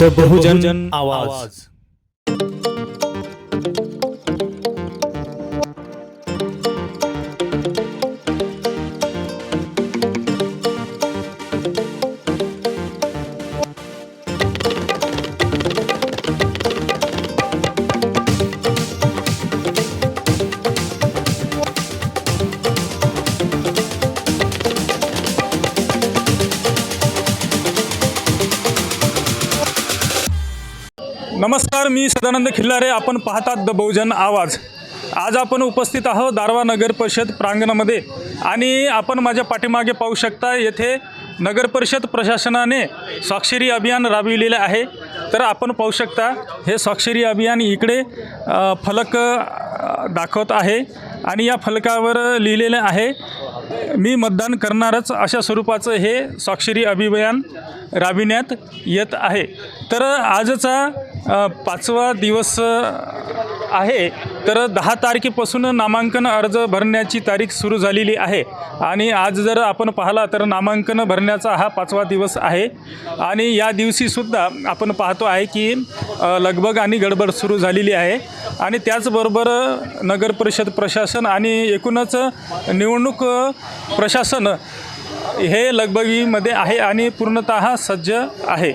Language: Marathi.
द बहुजन आवाज. नमस्कार मी सदानंद खिल्लारे. आपण पाहतात द बहुजन आवाज. आज आपण उपस्थित आहोत दारवा नगर परिषद प्रांगणामध्ये. आणि आपण माझ्या पाठीमागे पाहू शकता येथे नगर परिषद प्रशासनाने स्वाक्षरी अभियान राबविलेले आहे. तर आपण पाहू शकता हे स्वाक्षरी अभियान इकडे फलक दाखवत आहे. आणि या फलकावर लिहिलेलं आहे मी मतदान करणारच अशा स्वरूपाचं हे स्वाक्षरी अभियान राबविण्यात येत आहे. तर आजचा पाचवा दिवस आहे. तर दहा तारखेपासून नामांकन अर्ज भरण्याची तारीख सुरू झालेली आहे. आणि आज जर आपण पाहिला तर नामांकन भरण्याचा हा पाचवा दिवस आहे. आणि या दिवशीसुद्धा आपण पाहतो आहे की लगबग आणि गडबड सुरू झालेली आहे. आणि त्याचबरोबर नगर परिषद प्रशासन आणि एकूणच निवडणूक प्रशासन हे लगबगीमध्ये आहे आणि पूर्णत सज्ज आहे.